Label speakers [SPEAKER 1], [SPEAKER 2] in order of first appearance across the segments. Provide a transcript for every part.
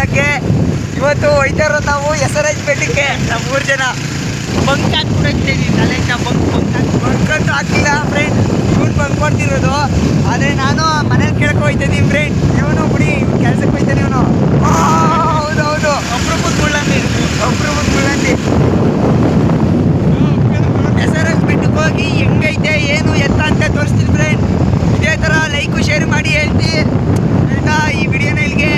[SPEAKER 1] ತಿನ್ನಕ್ಕೆ ಇವತ್ತು ಒಯ್ತಾರ ನಾವು ಎಚ್ ಬೆಟ್ಟಕ್ಕೆ ನಮ್ಮ ಮೂರು ಜನ.
[SPEAKER 2] ಬಂಕ್ ಹಾಕ್ಬಿಡೈತೀನಿ ತಲೆಗೆ ಬಂಕ್ ಬಂಕ್
[SPEAKER 1] ಬಂಕಂತೂ ಹಾಕಿಲ್ಲ ಫ್ರೆಂಡ್ ಇವ್ನು ಬಂಕ್ ಮಾಡ್ತಿರೋದು. ಆದರೆ ನಾನು ಮನೇಲಿ ಕೇಳಕ್ಕೆ ಹೋಯ್ತಿದ್ದೀನಿ ಫ್ರೆಂಡ್ ಇವನು ಬಿಡಿ ಕೆಲ್ಸಕ್ಕೆ ಹೋಯ್ತಾನೆ ಇವನು. ಹೌದು ಹೌದು.
[SPEAKER 2] ಅಪ್ರೂಪದ ಮುಳ್ಳಂದಿ
[SPEAKER 1] ಒಬ್ರು ಮುಂದೆ ಮುಳ್ಳಂದಿ ಎಚ್ ಬೆಟ್ಟಕ್ಕೆ ಹೋಗಿ ಹೆಂಗೈತೆ ಏನು ಎತ್ತ ಅಂತ ತೋರಿಸ್ತೀನಿ ಫ್ರೆಂಡ್ ಇದೇ ಥರ ಲೈಕು ಶೇರ್ ಮಾಡಿ ಹೇಳ್ತಿ. ಆಯ್ತಾ ಈ ವಿಡಿಯೋನ ಇಲ್ಲಿಗೆ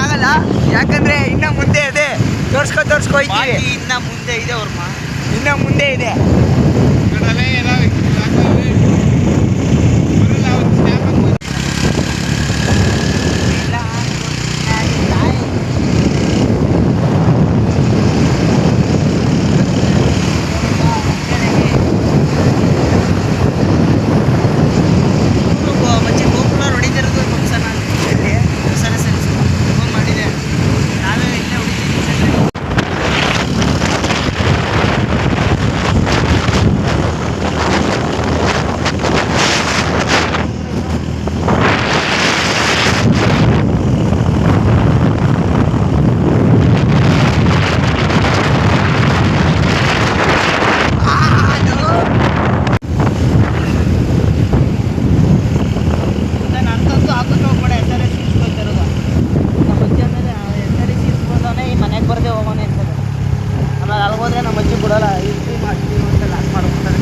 [SPEAKER 1] ಎಂಡ್ ಯಾಕಂದ್ರೆ ಇನ್ನ ಮುಂದೆ ಇದೆ. ತೋರ್ಸ್ಕೊ ತೋರ್ಸ್ಕೊ
[SPEAKER 2] ಇನ್ನ ಮುಂದೆ ಇದೆ ಅವ್ರಮ್ಮ
[SPEAKER 1] ಇನ್ನ ಮುಂದೆ ಇದೆ
[SPEAKER 2] ಮಚ್ಚೆ ಗೋಕುಲ ಹೊಡಿತಿರೋದು ಫಂಕ್ಷನ್
[SPEAKER 1] ಎಲ್ಲಿ?
[SPEAKER 2] ಸರಿ ಸರಿ ಫೋನ್ ಮಾಡಿದೆ ನಾವೇ ಇಲ್ಲೇ ಹೊಡಿತೀವಿ ನಾನು ಅಂತಂದು ಹಾಕೊಂಡು ಹೋಗ್ಬೇಡ ಎಸ್ ಆರ್ ಎಸ್ ಇಸ್ಕೊತಿರೋದು ನಮ್ಮ ಅಜ್ಜಿ ಆಮೇಲೆ ಎಸ್ ಆರ್ ಎಸ್ ಇಸ್ಕೊಂಡವನೇ ಈ ಮನೆಗೆ ಬರದೆ ಹೋಗೋನೆ ಅಂತದೆ ಆಮೇಲೆ ಅಲ್ಲಿ ಹೋದ್ರೆ ನಮ್ಮ ಅಜ್ಜಿ ಬಿಡೋಲ್ಲ ಇರ್ತಿ ಮಾಡ್ತೀವಿ ಅಂತ ಲಾಕ್ ಮಾಡ್ಬಿಡ್ತಾರೆ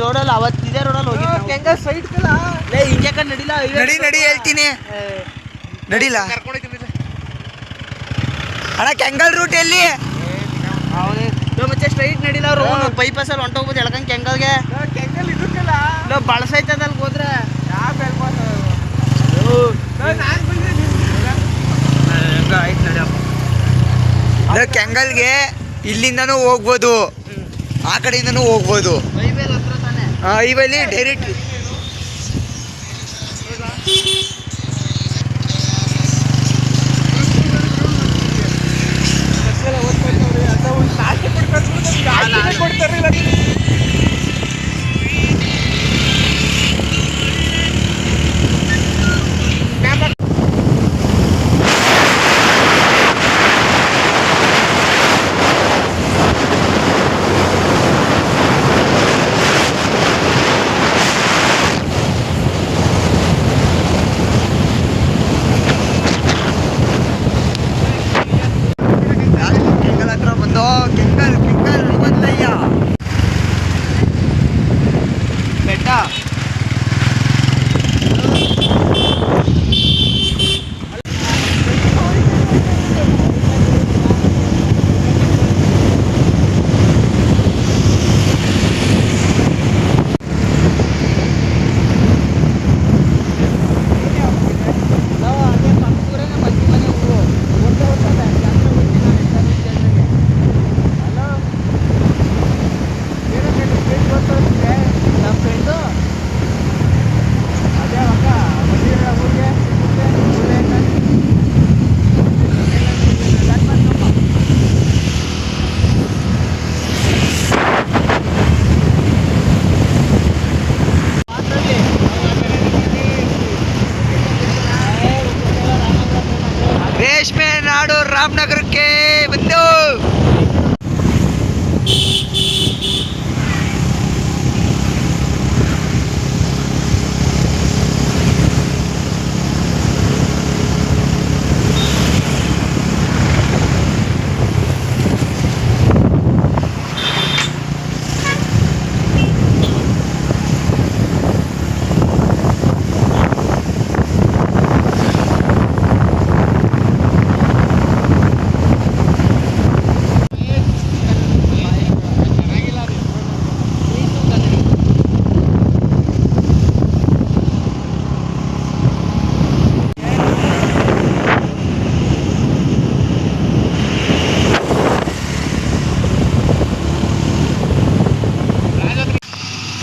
[SPEAKER 2] ರೋಡಲ್ಲಿ ಅವತ್ತು ಇದೇ ರೋಡಲ್ಲಿ ಹೋಗಿ
[SPEAKER 1] ಹೆಂಗ ಸೈಡ್ ಕಲ
[SPEAKER 2] ಲೇ ಹಿಂಗೆ ಕಣ್ ನಡಿಲ್ಲ
[SPEAKER 1] ನಡಿ ಹೇಳ್ತೀನಿ. ನಡಿಲ್ಲ ಅಣ್ಣ ಕೆಂಗಲ್ ರೂಟ್ ಎಲ್ಲಿ?
[SPEAKER 2] ಅವನೇ ಮತ್ತೆ ಸ್ಟ್ರೈಟ್ ನಡಿಲ್ಲ ಅವ್ರು.
[SPEAKER 1] ಬೈಪಾಸ್
[SPEAKER 2] ಅಲ್ಲಿ ಹೊಂಟೋಗ್ಬೋದು ಎಳ್ಕಂಗ್ ಕೆಂಗಲ್ಗೆ.
[SPEAKER 1] ಕೆಂಗಲ್ ಇದಕ್ಕಲ್ಲ
[SPEAKER 2] ಇಲ್ಲ ಬಳಸೈತದ ಅಲ್ಲಿ ಹೋದ್ರೆ. ನಡಿಯಪ್ಪ
[SPEAKER 1] ಕೆಂಗಲ್ಗೆ ಇಲ್ಲಿಂದನೂ ಹೋಗ್ಬೋದು. ಆ ಕಡೆಯಿಂದನೂ ಹೋಗ್ಬೋದು.
[SPEAKER 2] ಡೈರೆಕ್ಟ್ ಹತ್ರ ತಾನೆ
[SPEAKER 1] ಇವಲ್ಲಿ ಡೈರೆಕ್ಟ್ ಕೆಂಗಲ್ ಹತ್ರ ಬಂದು ಕೆಂಗಲ್ ಕೆಂಗಲ್ ಬಂದಯ್ಯ
[SPEAKER 2] ಬೆಟ್ಟ ನಾವು ಅದೇ ಪಕ್ಕೂರೇ ನಮ್ಮ ಅಜ್ಜಿ ಮನೆ ಊರು ಒಂದು ವರ್ಷ ಜಾತ್ರೆ ಹೋಗ್ತೀನಿ ನಾನು ಎಸ್ ಆರ್ ಎಸ್ ಜಾತ್ರೆಗೆ ಹಲೋ ನಮ್ಮ ಫ್ರೆಂಡು ಅದೇ ಅಕ್ಕ ಬಂದಿರ ಊರಿಗೆ
[SPEAKER 1] ರೇಷ್ಮೆ ನಾಡು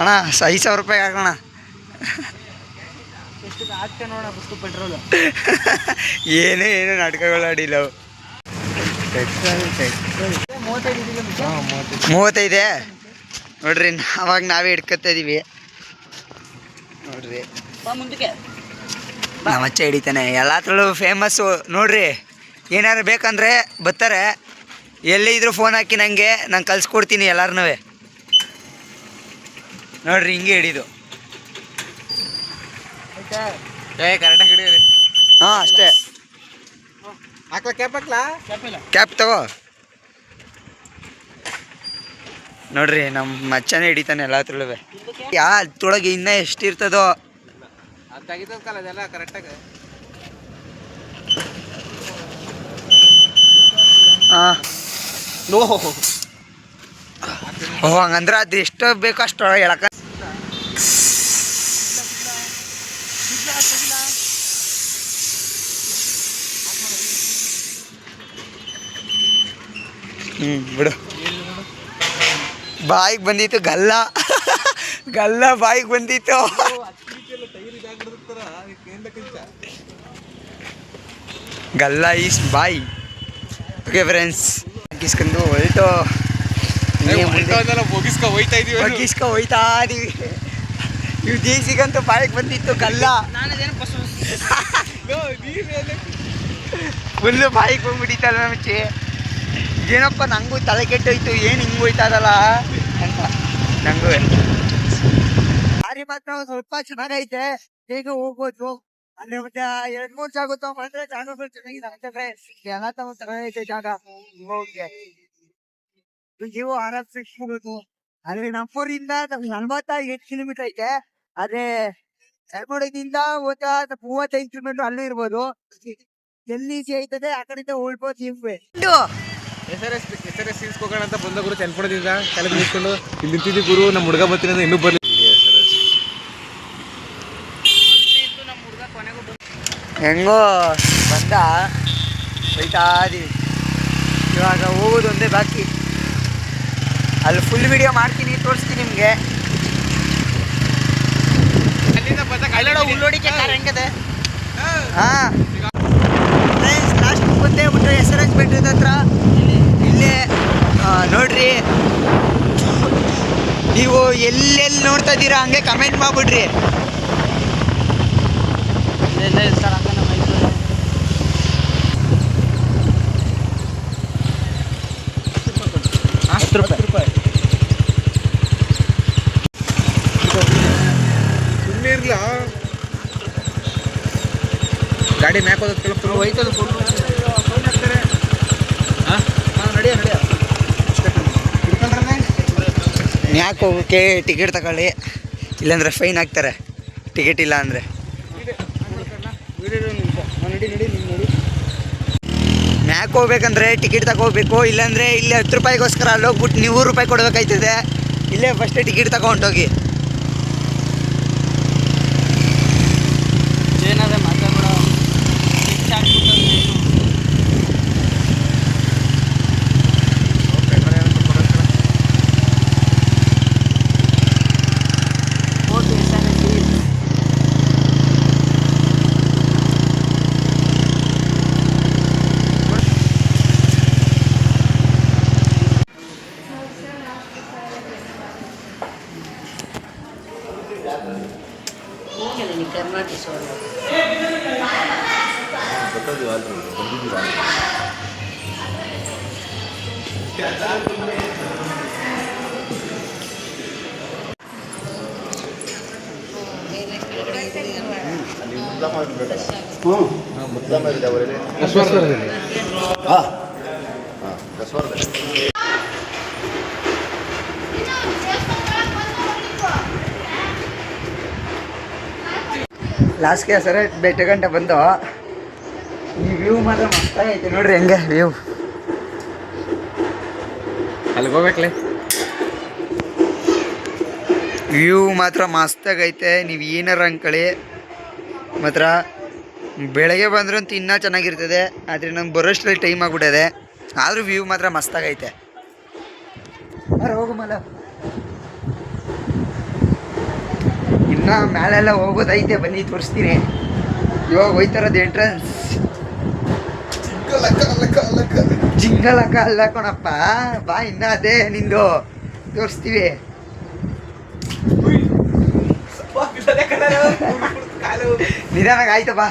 [SPEAKER 1] ಅಣ್ಣ, ಐದು ಸಾವಿರ ರೂಪಾಯಿ ಹಾಕೋಣ. ಏನೇ ಏನು ನಾಟಕಗಳು ಆಡಿಲ್ಲ.
[SPEAKER 2] ಮೂವತ್ತೈದು?
[SPEAKER 1] ನೋಡ್ರಿ ಅವಾಗ ನಾವೇ ಹಿಡ್ಕೊತಾ ಇದೀವಿ. ನೋಡ್ರಿ. ನಮ್ಮ ಅಚ್ಚ ಹಿಡಿತಾನೆ. ಎಲ್ಲತ್ರಲ್ಲೂ ಫೇಮಸ್ಸು ನೋಡ್ರಿ ಏನಾರು ಬೇಕಂದ್ರೆ ಬರ್ತಾರೆ. ಎಲ್ಲಿ ಇದ್ರು ಫೋನ್ ಹಾಕಿ ನನಗೆ ನಾನು ಕಲ್ಸ್ಕೊಡ್ತೀನಿ ಎಲ್ಲಾರನೂ ನೋಡ್ರಿ ಹಿಂಗೆ ಹಿಡಿದು.
[SPEAKER 2] ಆಯ್ತಾ?
[SPEAKER 3] ಏ ಕರೆಕ್ಟಾಗಿ ಹಿಡಿಯಿರಿ
[SPEAKER 1] ಹಾಂ ಅಷ್ಟೇ.
[SPEAKER 3] ಹಾಕ್ಲಾ ಕ್ಯಾಪ್ ಹಾಕ್ಲಾ?
[SPEAKER 1] ಕ್ಯಾಪ್ ತಗೋ. ನೋಡ್ರಿ ನಮ್ಮ ಮಚ್ಚನೇ ಹಿಡಿತಾನೆ ಎಲ್ಲತ್ರಲ್ಲೂ ಯಾ ತೊಳಗೆ ಇನ್ನ ಎಷ್ಟಿರ್ತದೋ.
[SPEAKER 3] ಅದು ತೆಗಿತದಲ್ಲ ಅದೆಲ್ಲ ಕರೆಕ್ಟಾಗಿ
[SPEAKER 1] ಹಾಂ.
[SPEAKER 2] ಓಹೋ.
[SPEAKER 1] ಓ ಹಂಗಂದ್ರೆ ಅದು ಎಷ್ಟು ಬೇಕೋ ಅಷ್ಟು ಹೇಳಕ ಹ್ಞೂ ಬಿಡು. ಬಾಯಿಗೆ ಬಂದಿತ್ತು ಗಲ್ಲ. ಗಲ್ಲ ಬಾಯಿಗೆ ಬಂದಿತ್ತು ಗಲ್ಲ ಈಸ್ ಬಾಯಿ. ಓಕೆ ಫ್ರೆಂಡ್ಸ್ ಕಿಸ್ಕೊಂಡು ಹೊಲ್ಟು
[SPEAKER 3] ಮುಗಿಸ್ಕೊ ಹೋಯ್ತಾ ಇದೀವಿ
[SPEAKER 1] ಬಗ್ಗಿಸ್ಕೊ ಹೋಯ್ತಾ ಇದೀವಿ. ಇವ್ ಜೇಸಿಗಂತೂ ಬಾಯಿಗೆ ಬಂದಿತ್ತು ಗಲ್ಲ. ಫುಲ್ಲು ಬಾಯಿಗೆ ಬಂದ್ಬಿಟ್ಟಿತ್ತಲ್ಲ ಮುಂಚೆ ಏನಪ್ಪ ನಂಗೂ ತಲೆ ಕೆಟ್ಟೋಯ್ತು ಏನು ಹಿಂಗೆ ಹೋಯ್ತಾರಲ್ಲ ಅಂತ. ನಂಗೂ ದಾರಿ ಮಾತ್ರ ಸ್ವಲ್ಪ ಚೆನ್ನಾಗೈತೆ. ಹೇಗೆ ಹೋಗ್ಬೋದು ಅಲ್ಲಿ ಮತ್ತೆ ಎರಡ್ ಮೂರ್ ಜಾಗ ತಗೊಂಡ್ರೆ ಜಾಗಗಳು ಚೆನ್ನಾಗಿದೆ ಅಂತಂದ್ರೆ ಎಲ್ಲ ತಗೊಂಡು ಚೆನ್ನಾಗೈತೆ ಜಾಗ. ಹೋಗಿ. ನೀವು ಆರಾಮ್ ಹೋಗ್ಬೇಕು ಅಲ್ಲಿ ನಮ್ಮೂರಿಂದ ನಲ್ವತ್ತೈದು ಕಿಲೋಮೀಟರ್ ಐತೆ. ಅದೇ ಯಲಮುರದಿಂದ ಹೋದ ಮೂವತ್ತೈದು ಕಿಲೋಮೀಟರ್ ಅಲ್ಲೂ ಇರ್ಬೋದು. ಎಲ್ಲಿ ಐತದೆ ಆ ಕಡೆಯಿಂದ ಹೋಗ್ಬೋದು ಇವ್ವೆ
[SPEAKER 3] S R S S R S seals ಹೋಗೋಣ ಅಂತ ಬಂದ ಗುರು ಚನ್ನಪಟ್ಟಣದಿಂದ ತಲೆ ನಿಂತ್ಕೊಂಡು ಇಲ್ಲಿ ನಿಂತಿದ್ದಿ ಗುರು ನಮ್ಮ ಹುಡುಗ ಬರ್ತೀನಿ ಅಂತ ಇನ್ನೂ ಬರ್ಲಿ.
[SPEAKER 2] ಇತ್ತು ನಮ್ಮ ಹುಡುಗ ಕೊನೆಗೂ ಬಂದು
[SPEAKER 1] ಹೆಂಗೋ ಬಂದ. ಹೋಯ್ತಾ ಇದೀವಿ. ಇವಾಗ ಹೋಗೋದು ಒಂದೇ ಬಾಕಿ. ಅಲ್ಲಿ ಫುಲ್ ವಿಡಿಯೋ ಮಾಡ್ತೀನಿ ತೋರಿಸ್ತೀನಿ ನಿಮಗೆ.
[SPEAKER 3] ಅಲ್ಲಿಂದ ಬಂದಾಗ
[SPEAKER 2] ಅಲ್ಲೋಡ ಉಳ್ಳೋಡಿಕೆ ಕಾರ್ ಹೆಂಗದೆ?
[SPEAKER 1] ಹಾಂ. ಲಾಸ್ಟ್ ಬಂದೇ ಬಿಟ್ಟು ಎಸ್ ಆರ್ ಎಸ್ ಬೆಟ್ಟದ ಹತ್ರ. ಇಲ್ಲೇ ನೋಡ್ರಿ. ನೀವು ಎಲ್ಲೆಲ್ಲಿ ನೋಡ್ತಾ ಇದ್ದೀರಾ ಹಂಗೆ ಕಮೆಂಟ್ ಮಾಡಿಬಿಡ್ರಿ.
[SPEAKER 3] ಹತ್ತು ರೂಪಾಯಿ. ಸುಮ್ಮನೆ ಗಾಡಿ ಮ್ಯಾಕ್ ಹೋದಕ್ಕೆ ಹೋಯ್ತದ
[SPEAKER 2] ಹೋಯ್ತದ ಫುಲ್
[SPEAKER 3] ಹಾಂ ನಡಿಯ ನಡಿಯ
[SPEAKER 1] ಯಾಕೆ ಹೋಗೋಕ್ಕೆ ಟಿಕೆಟ್ ತಗೊಳ್ಳಿ. ಇಲ್ಲಾಂದ್ರೆ ಫೈನ್ ಹಾಕ್ತಾರೆ ಟಿಕೆಟ್ ಇಲ್ಲ ಅಂದರೆ. ಮ್ಯಾಕ್ ಹೋಗ್ಬೇಕಂದ್ರೆ ಟಿಕೆಟ್ ತಗೋಬೇಕು, ಇಲ್ಲಾಂದ್ರೆ ಇಲ್ಲಿ ಹತ್ತು ರೂಪಾಯಿಗೋಸ್ಕರ ಅಲ್ಲಿ ಹೋಗ್ಬಿಟ್ಟು ನೀವು ರೂಪಾಯಿ ಕೊಡಬೇಕಾಯ್ತದೆ. ಇಲ್ಲೇ ಫಸ್ಟೇ ಟಿಕೆಟ್ ತಗೊಂಡೋಗಿ.
[SPEAKER 2] ಇಲ್ಲಿ ಕರ್ನಾಟಕ ಸೋಡು ಮುದ್ದಾಮ ಇದೆ ಅವರಲ್ಲಿ ಹಾಂ ಹಾಂ ಬಸವರ್ಗ
[SPEAKER 1] ಲಾಸ್ಟ್ಗೆ ಸರ ಬೆಟ್ಟ ಗಂಟೆ ಬಂದು ಈ ವ್ಯೂ ಮಾತ್ರ ಮಸ್ತಾಗೈತೆ ನೋಡ್ರಿ ಹೆಂಗೆ ವ್ಯೂ
[SPEAKER 3] ಅಲ್ಲಿಗೆ ಹೋಗ್ಬೇಕಲೆ.
[SPEAKER 1] ವ್ಯೂ ಮಾತ್ರ ಮಸ್ತಾಗೈತೆ ನೀವು ಏನಾರ ಅಂಕಳಿ. ಮಾತ್ರ ಬೆಳಗ್ಗೆ ಬಂದ್ರಂತೂ ಇನ್ನೂ ಚೆನ್ನಾಗಿರ್ತದೆ ಆದರೆ ನಮ್ಗೆ ಬರೋಷ್ಟರಲ್ಲಿ ಟೈಮ್ ಆಗ್ಬಿಟ್ಟಿದೆ. ಆದರೂ ವ್ಯೂ ಮಾತ್ರ ಮಸ್ತಾಗೈತೆ ಹೋಗು ಮಲ ಇನ್ನ ಮೇಲೆಲ್ಲ ಹೋಗೋದೈತೆ, ಬನ್ನಿ ತೋರಿಸ್ತೀನಿ. ಇವಾಗ ಹೋಯ್ತಾರದು ಎಂಟ್ರೆನ್ಸ್ ಜಿಂಗಲಕ್ಕ ಅಲ್ಲ ಕಣಪ್ಪ. ಬಾ ಇನ್ನ ಅದೇ ನಿಂದು. ತೋರಿಸ್ತೀವಿ. ನಿಧಾನಾಗ ಆಯ್ತು ಬಾ.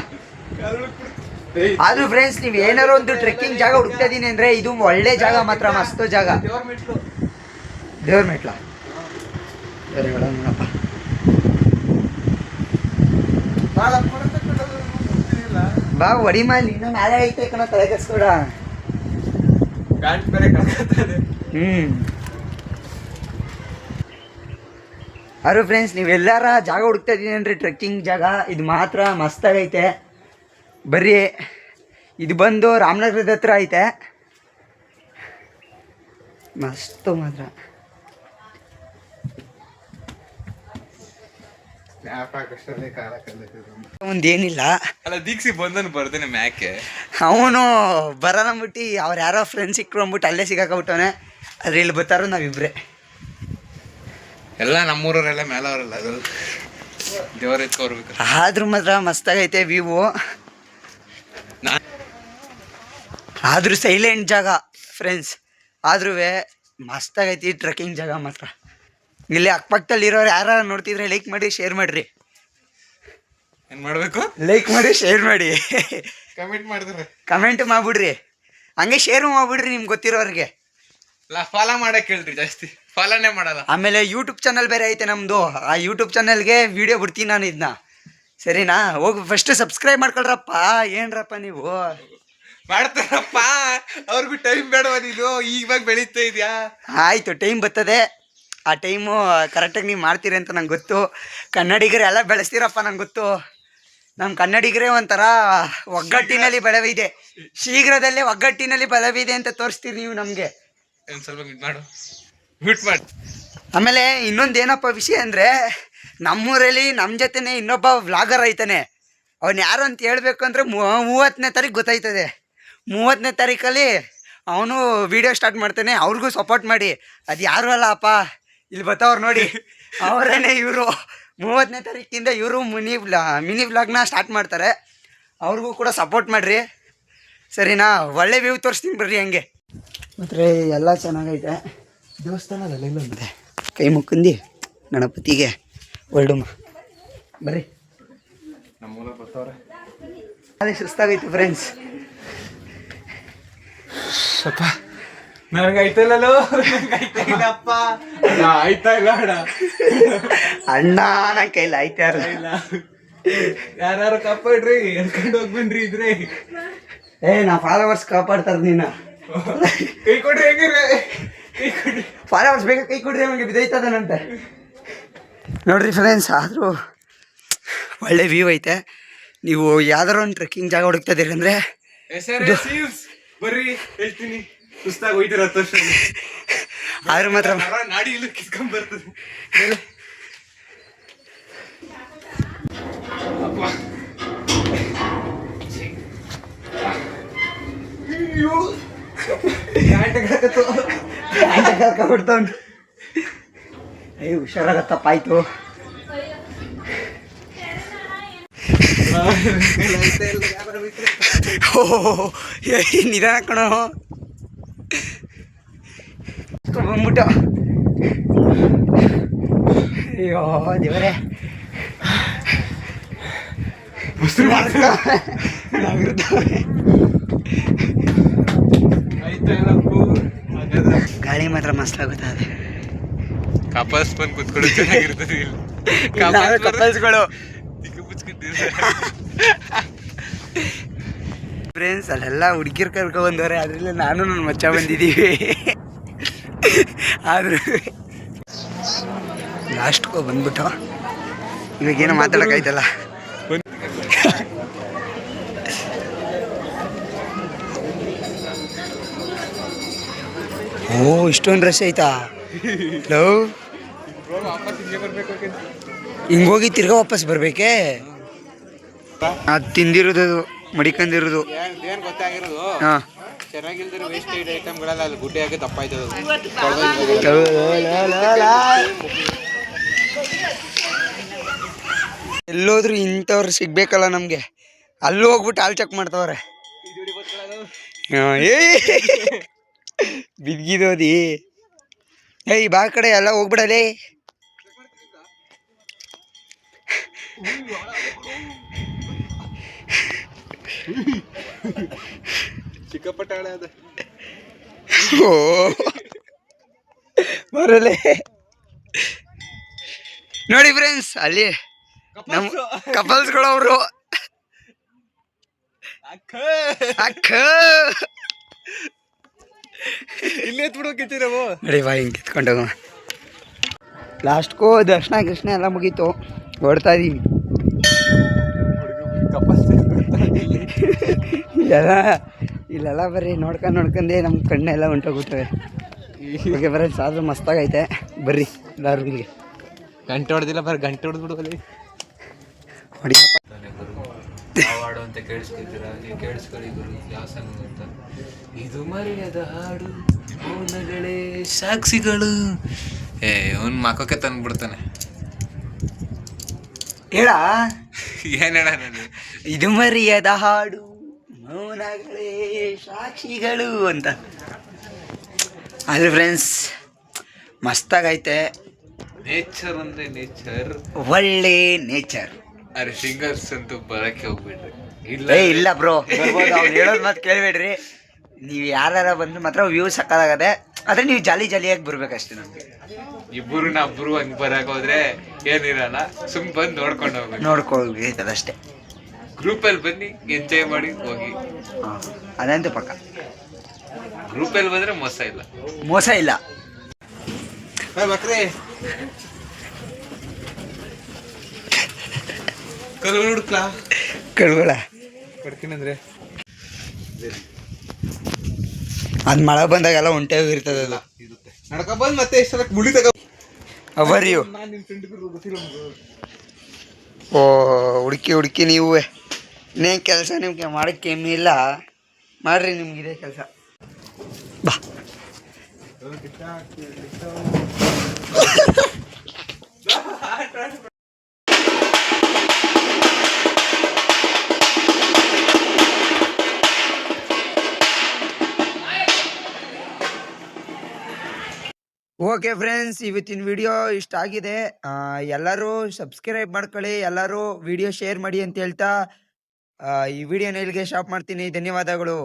[SPEAKER 1] ಆದ್ರೂ ಫ್ರೆಂಡ್ಸ್ ನೀವು ಏನಾರು ಒಂದು ಟ್ರೆಕ್ಕಿಂಗ್ ಜಾಗ ಹುಡುಕ್ತಾ ಇದೀನಿ ಅಂದ್ರೆ ಇದು ಒಳ್ಳೆ ಜಾಗ ಮಾತ್ರ, ಮಸ್ತ್ ಜಾಗ. ದೇವ್ರ ಮೆಟ್ಲ. ಸರಿ ನೋಡಪ್ಪ. ಬಾ ಹೊಡಿ ಮಾಲಿ ನಾಳೆ ಐತೆ ಕಣ ತಲೆ
[SPEAKER 3] ಪ್ಯಾಂಟ್ ಬೇರೆ
[SPEAKER 1] ಹ್ಮ್. ಅರು ಫ್ರೆಂಡ್ಸ್ ನೀವೆಲ್ಲಾರ ಜಾಗ ಹುಡುಕ್ತಾ ಇದೀನಿ ಅಂದ್ರೆ ಟ್ರೆಕ್ಕಿಂಗ್ ಜಾಗ? ಇದು ಮಾತ್ರ ಮಸ್ತಾಗೈತೆ ಬರ್ರಿ. ಇದು ಬಂದು ರಾಮನಗರದ ಹತ್ರ ಐತೆ. ಮಸ್ತು ಮಾತ್ರ. ಒಂದೇನಿಲ್ಲ.
[SPEAKER 3] ಅಲ್ಲ ದೀಕ್ಷಿ ಬಂದನು ಬರ್ದೇನೆ ಮ್ಯಾಕೆ
[SPEAKER 1] ಅವನು ಬರೋಣ ಬಿಟ್ಟು ಅವ್ರು ಯಾರೋ ಫ್ರೆಂಡ್ಸ್ ಸಿಕ್ಕರು ಅಂದ್ಬಿಟ್ಟು ಅಲ್ಲೇ ಸಿಗಾಕಬಿಟ್ಟವನೆ. ಅದ್ರ ಇಲ್ಲಿ ಬರ್ತಾರೋ ನಾವಿಬ್ರೆ.
[SPEAKER 3] ಎಲ್ಲ ನಮ್ಮೂರವರೆಲ್ಲ ಮೇಲವರೆಲ್ಲ ಅದು ದೇವರ ಎತ್ಕೊರ್ಬೇಕು
[SPEAKER 1] ಆದ್ರೂ ಮಾತ್ರ ಮಸ್ತಾಗೈತೆ
[SPEAKER 3] ನಾ-
[SPEAKER 1] ಆದ್ರೂ ಸೈಲೆಂಟ್ ಜಾಗ ಫ್ರೆಂಡ್ಸ್ ಆದ್ರೂ ಮಸ್ತಾಗೈತಿ ಟ್ರೆಕ್ಕಿಂಗ್ ಜಾಗ ಮಾತ್ರ. ಇಲ್ಲಿ ಅಕ್ಕಪಕ್ಕದಲ್ಲಿ ಇರೋರು ಯಾರು ನೋಡ್ತಿದ್ರೆ ಲೈಕ್ ಮಾಡಿ ಶೇರ್ ಮಾಡಿರಿ.
[SPEAKER 3] ಏನ್ ಮಾಡ್ಬೇಕು?
[SPEAKER 1] ಲೈಕ್ ಮಾಡಿ ಶೇರ್ ಮಾಡಿ.
[SPEAKER 3] ಕಮೆಂಟ್ ಮಾಡಿದ್ರೆ.
[SPEAKER 1] ಕಮೆಂಟ್ ಮಾಡ್ಬಿಡ್ರಿ. ಹಂಗೆ ಶೇರು ಮಾಡ್ಬಿಡ್ರಿ ನಿಮ್ಗೆ ಗೊತ್ತಿರೋರಿಗೆ.
[SPEAKER 3] ಫಾಲೋ ಮಾಡಕ್ ಹೇಳ್ರಿ ಜಾಸ್ತಿ. ಫಾಲೋನೇ ಮಾಡಲ್ಲ.
[SPEAKER 1] ಆಮೇಲೆ ಯೂಟ್ಯೂಬ್ ಚಾನಲ್ ಬೇರೆ ಐತೆ ನಮ್ಮದು ಆ ಯೂಟ್ಯೂಬ್ ಚಾನಲ್ಗೆ ವಿಡಿಯೋ ಬಿಡ್ತೀನಿ ನಾನು ಇದನ್ನ ಸರಿನಾ? ಹೋಗಿ ಫಸ್ಟ್ ಸಬ್ಸ್ಕ್ರೈಬ್ ಮಾಡ್ಕೊಳ್ರಪ್ಪ. ಏನ್ರಪ್ಪ ನೀವು?
[SPEAKER 3] ಮಾಡ್ತಾರಪ್ಪ. ಅವ್ರಿಗೂ ಟೈಮ್ ಬೇಡವ ನೀನು? ಇವಾಗ ಬೆಳೀತಾ ಇದೆಯಾ?
[SPEAKER 1] ಆಯಿತು ಟೈಮ್ ಬರ್ತದೆ. ಆ ಟೈಮು ಕರೆಕ್ಟಾಗಿ ನೀವು ಮಾಡ್ತೀರಿ ಅಂತ ನಂಗೆ ಗೊತ್ತು. ಕನ್ನಡಿಗರೇ ಎಲ್ಲ ಬೆಳೆಸ್ತೀರಪ್ಪ ನಂಗೆ ಗೊತ್ತು. ನಮ್ಮ ಕನ್ನಡಿಗರೇ ಒಂಥರ ಒಗ್ಗಟ್ಟಿನಲ್ಲಿ ಬೆಳವಿದೆ. ಶೀಘ್ರದಲ್ಲೇ ಒಗ್ಗಟ್ಟಿನಲ್ಲಿ ಬೆಳವಿದೆ ಅಂತ ತೋರಿಸ್ತೀರಿ ನೀವು ನಮಗೆ. ಆಮೇಲೆ ಇನ್ನೊಂದು ಏನಪ್ಪ ವಿಷಯ ಅಂದರೆ ನಮ್ಮೂರಲ್ಲಿ ನಮ್ಮ ಜೊತೆನೆ ಇನ್ನೊಬ್ಬ ವ್ಲಾಗರ್ ಐತಾನೆ. ಅವನು ಯಾರು ಅಂತ ಹೇಳಬೇಕು ಅಂದರೆ ಮೂವತ್ತನೇ ತಾರೀಕು ಗೊತ್ತಾಯ್ತದೆ. ಮೂವತ್ತನೇ ತಾರೀಕಲ್ಲಿ ಅವನು ವಿಡಿಯೋ ಸ್ಟಾರ್ಟ್ ಮಾಡ್ತಾನೆ ಅವ್ರಿಗೂ ಸಪೋರ್ಟ್ ಮಾಡಿ. ಅದು ಯಾರು ಅಲ್ಲ ಅಪ್ಪ. ಇಲ್ಲಿ ಬರ್ತಾವ್ರು ನೋಡಿ ಅವರೇನೆ ಇವರು. ಮೂವತ್ತನೇ ತಾರೀಕಿಂದ ಇವರು ಮಿನಿ ಬ್ಲಾ ಮಿನಿ ಬ್ಲಾಗ್ನ ಸ್ಟಾರ್ಟ್ ಮಾಡ್ತಾರೆ. ಅವ್ರಿಗೂ ಕೂಡ ಸಪೋರ್ಟ್ ಮಾಡಿರಿ. ಸರಿನಾ? ಒಳ್ಳೆ ವ್ಯೂ ತೋರಿಸ್ತೀನಿ ಬರ್ರಿ ಹಂಗೆ. ಮತ್ತೆ ಎಲ್ಲ ಚೆನ್ನಾಗೈತೆ. ದೇವಸ್ಥಾನ ಅದಲ್ಲ ಇಲ್ಲೊಂದಿದೆ ಕೈ ಮುಕ್ಕಂದಿ ಗಣಪತಿಗೆ. ಒಳ್ಡುಮ. ಬರ್ರಿ. ಅದೇ ಸುಸ್ತಾಗೈತೆ ಫ್ರೆಂಡ್ಸ್
[SPEAKER 3] ಸ್ವಲ್ಪ ನನಗೆ ಆಯ್ತಲ್ಲೋ ಇಲ್ಲಪ್ಪ? ಆಯ್ತಾ ಇಲ್ಲ ಅಣ್ಣ.
[SPEAKER 1] ಅಣ್ಣ ನನ್ನ ಕೈಲಿ ಆಯ್ತಾ ಯಾರು
[SPEAKER 3] ಇಲ್ಲ. ಯಾರು ಕಾಪಾಡ್ರಿ ಎಳ್ಕೊಂಡು ಹೋಗಿ ಬನ್ರಿ ಇದ್ರೆ.
[SPEAKER 1] ಏ ನಾ ಫಾಲೋವರ್ಸ್ ಕಾಪಾಡ್ತಾರ ನೀನ.
[SPEAKER 3] ಕೈ ಕೊಡ್ರಿ ಹೆಂಗಿರಿ ಕೈ ಕೊಡ್ರಿ.
[SPEAKER 1] ಫಾಲೋವರ್ಸ್ ಬೇಗ ಕೈ ಕೊಡ್ರಿ ನಮಗೆ ಬಿದ್ದೈತದನಂತೆ ನೋಡ್ರಿ ಫ್ರೆಂಡ್ಸ್ ಆದರೂ ಒಳ್ಳೆ ವ್ಯೂ ಐತೆ. ನೀವು ಯಾವ್ದಾರು ಒಂದು ಟ್ರೆಕ್ಕಿಂಗ್ ಜಾಗ ಹುಡುಕ್ತಾ ಇದ್ದೀರಿ ಅಂದರೆ
[SPEAKER 3] ಬರ್ರಿ ಹೇಳ್ತೀನಿ. ಸುಸ್ತಾಗಿ ಒಯ್ದಿರ ವರ್ಷ
[SPEAKER 1] ಆದ್ರೂ ಮಾತ್ರ
[SPEAKER 3] ನಾಡಿ ಇಲ್ಲ ಕಿತ್ಕೊಂಡ್ ಬರ್ತದೆ.
[SPEAKER 1] ಕರ್ಕೊಂಡ್ಬಿಡ್ತಾವ್ನು ಅಯ್ಯೋ ಹುಷಾರಾಗತ್ತಪ್ಪ ಆಯ್ತು. ಓ ನಿಧಾನ ಕಣೋ. ಬಂದ್ಬಿಟ್ಟು ಅಯ್ಯೋ ದೇವರೇ. ಗಾಳಿ ಮಾತ್ರ ಮಸ್ತ್ ಆಗುತ್ತಾ ಅದೇ
[SPEAKER 3] ಕಪಲ್ಸ್ ಬಂದು ಕುತ್ಕೊಳ್ಳೋ ಚೆನ್ನಾಗಿರ್ತದೆ ಇಲ್ಲಿ
[SPEAKER 1] ಕಪಲ್ಸ್ಗಳು ಫ್ರೆಂಡ್ಸ್ ಅಲ್ಲೆಲ್ಲ ಹುಡುಗಿರ್ ಕರ್ಕೊ ಬಂದವ್ರೆ ಅದ್ರಲ್ಲಿ ನಾನು ನನ್ನ ಮಚ್ಚ ಬಂದಿದ್ದೀವಿ. ಆದ್ರೂ ಲಾಸ್ಟ್ಗೆ ಬಂದ್ಬಿಟ್ಟು ಇವಾಗ ಏನೋ ಮಾತಾಡೋಕ್ಕಾಯ್ತಲ್ಲ? ಓ ಇಷ್ಟೊಂದು ರಶ್ ಐತಾ ಹಲೋ
[SPEAKER 3] ವಾಪಸ್ ಹಿಂಗೆ ಬರ್ಬೇಕು
[SPEAKER 1] ಹಿಂಗೋಗಿ ತಿರ್ಗಾ ವಾಪಸ್ ಬರ್ಬೇಕೆ? ಅದು ತಿಂದಿರೋದು ಮಡಿಕಂದಿರೋದು. ಮಡಿಕೊಂಡಿರೋದು
[SPEAKER 3] ಏನ್ ಗೊತ್ತಾಗಿರೋದು?
[SPEAKER 1] ಹಾಂ.
[SPEAKER 3] ಚೆನ್ನಾಗಿಲ್ದಿರೋ ವೇಸ್ಟೇಡ್ ಐಟಮ್ಗಳೆಲ್ಲ ಅಲ್ಲಿ ಗುಡ್ಡೆ ಹಾಕಿ ತಪ್ಪಾಯ್ತದ ಎಲ್ಲೋದ್ರೂ
[SPEAKER 1] ಎಲ್ಲೋದ್ರು ಇಂಥವ್ರು ಸಿಗ್ಬೇಕಲ್ಲ ನಮಗೆ ಅಲ್ಲೂ ಹೋಗ್ಬಿಟ್ಟು ಹಾಲು ಚೆಕ್ ಮಾಡ್ತವ್ರೆ ಏ ಬಿದ್ಗಿದೋದಿ ಏಯ್ ಬಾ ಕಡೆ ಎಲ್ಲ ಹೋಗ್ಬಿಡಲೇ
[SPEAKER 4] ಚಿಕ್ಕಪಟ್ಟ ಹಳೆ ಅದ.
[SPEAKER 1] ಓ. ಬರಲೇ. ನೋಡಿ ಫ್ರೆಂಡ್ಸ್ ಅಲ್ಲಿ ನಮ್ಮ ಕಪಲ್ಸ್ಗಳವರು ಅಕ್ಕ.
[SPEAKER 4] ಇಲ್ಲೇ ಎತ್ಬಿಡು ಕಿಚ್ಚಿರವು
[SPEAKER 1] ನಡಿ ಬಾ ಹಿಂಗೆ ಕಿತ್ಕೊಂಡು ಲಾಸ್ಟ್ಗೂ ದರ್ಶನ ಕೃಷ್ಣ ಎಲ್ಲ ಮುಗೀತು. ಹೊಡ್ತಾ ಇದೀವಿ. ಇಲ್ಲೆಲ್ಲ ಇಲ್ಲೆಲ್ಲ ಬರ್ರಿ ನೋಡ್ಕೊಂಡು ನೋಡ್ಕೊಂಡೆ ನಮ್ಮ ಕಣ್ಣೆಲ್ಲ ಹೊಂಟೋಗ್ಬಿಟ್ಟವೆ ಈಗ ಬರೋ ಸಾಧು ಮಸ್ತಾಗೈತೆ. ಬರ್ರಿ ಎಲ್ಲರೂ ಇಲ್ಲಿಗೆ.
[SPEAKER 4] ಗಂಟೆ ಹೊಡೆದಿಲ್ಲ ಬರ್ರಿ ಗಂಟೆ ಹೊಡೆದ್ಬಿಡು ಅಲ್ಲಿ.
[SPEAKER 1] ಹೊಡಿ
[SPEAKER 3] ಹಾಡು ಅಂತ ಕೇಳಿಸ್ಕೊತೀರಾ ನೀವು ಕೇಳಿಸ್ಕೊಳ್ಳಿ ಗುರು ಯಾವ ಸಾಂಗ್ ಅಂತ. ಇದು ಮರೆಯದ ಹಾಡು ಮೌನಗಳೇ ಸಾಕ್ಷಿಗಳು. ಏ ಅವ್ನು ಮಕ್ಕಕ್ಕೆ ತಂದ್ಬಿಡ್ತಾನೆ.
[SPEAKER 1] ಹೇಳ?
[SPEAKER 3] ಏನ್ ಹೇಳ ನಾನು?
[SPEAKER 1] ಇದು ಮರಿಯದ ಹಾಡು ಮೌನಗಳೇ ಸಾಕ್ಷಿಗಳು ಅಂತ. ಅಲ್ಲಿ ಫ್ರೆಂಡ್ಸ್ ಮಸ್ತಾಗೈತೆ.
[SPEAKER 3] ನೇಚರ್ ಅಂದ್ರೆ ನೇಚರ್
[SPEAKER 1] ಒಳ್ಳೆ ನೇಚರ್
[SPEAKER 3] ಅರೆ ಸಿಂಗರ್ಸ್ ಅಂತೂ ಬರಕ್ಕೆ ಹೋಗ್ಬಿಡ್ರಿ. ಇಲ್ಲ.
[SPEAKER 1] ಏ ಇಲ್ಲ ಬ್ರೋ ಬರ್ಬೋದು ಅವ್ನು ಹೇಳೋದು ಮತ್ತೆ ಕೇಳಬೇಡ್ರಿ. ನೀವು ಯಾರು ಬಂದು ಮಾತ್ರ ವ್ಯೂ ಸಕ್ಕದಾಗದೆ ಆದರೆ ನೀವು ಜಾಲಿ ಜಾಲಿಯಾಗಿ ಬರ್ಬೇಕಷ್ಟೇ ನಮಗೆ.
[SPEAKER 3] ಇಬ್ಬರು ನಾ ಹಂಗೆ ಬರಕ್ ಹೋದ್ರೆ ಏನಿರಲ್ಲ ಸುಮ್ ಬಂದು ನೋಡ್ಕೊಂಡು ಹೋಗ್ಬೇಕು.
[SPEAKER 1] ನೋಡ್ಕೊಳ್ಬೇಕದಷ್ಟೇ.
[SPEAKER 3] ಗ್ರೂಪಲ್ಲಿ ಬನ್ನಿ ಎಂಜಾಯ್ ಮಾಡಿ ಹೋಗಿ.
[SPEAKER 1] ಹಾಂ ಅದಂತೂ ಪಕ್ಕ.
[SPEAKER 3] ಗ್ರೂಪಲ್ಲಿ ಬಂದ್ರೆ ಮೋಸ ಇಲ್ಲ.
[SPEAKER 1] ಮೋಸ ಇಲ್ಲ.
[SPEAKER 4] ಬಕ್ರೆ. ಕಲ್ಗಳು ಹುಡುಕ್ಲಾ?
[SPEAKER 1] ಕಳ್ಗಳ.
[SPEAKER 4] ಕಡ್ಕಿನಂದ್ರೆ?
[SPEAKER 1] ಅದು ಮಳೆ ಬಂದಾಗೆಲ್ಲ ಒಂಟೆ ಹೋಗಿರ್ತದೆ ಅದು.
[SPEAKER 4] ಇರುತ್ತೆ. ನಡ್ಕ ಬಂದ್ ಮತ್ತೆ ಎಷ್ಟರ ಮುಳಿ ತಗೋ
[SPEAKER 1] ಅವರಿಯು ಓ ಹುಡುಕಿ ಹುಡುಕಿ ನೀವು. ಇನ್ನೇನು ಕೆಲಸ ನಿಮಗೆ ಮಾಡೋಕ್ಕೆ ಏಮಿ ಇಲ್ಲ. ಮಾಡ್ರಿ ನಿಮ್ಗೆ ಇದೇ ಕೆಲಸ. ಬಾ. ಓಕೆ ಫ್ರೆಂಡ್ಸ್ ಇವತ್ತಿನ ವಿಡಿಯೋ ಇಷ್ಟ ಆಗಿದೆ. ಎಲ್ಲರೂ ಸಬ್ಸ್ಕ್ರೈಬ್ ಮಾಡ್ಕೊಳ್ಳಿ, ಎಲ್ಲರೂ ವಿಡಿಯೋ ಶೇರ್ ಮಾಡಿ ಅಂತ ಹೇಳ್ತಾ ಈ ವಿಡಿಯೋನ ಇಲ್ಲಿಗೆ ಶಾಪ್ ಮಾಡ್ತೀನಿ. ಧನ್ಯವಾದಗಳು.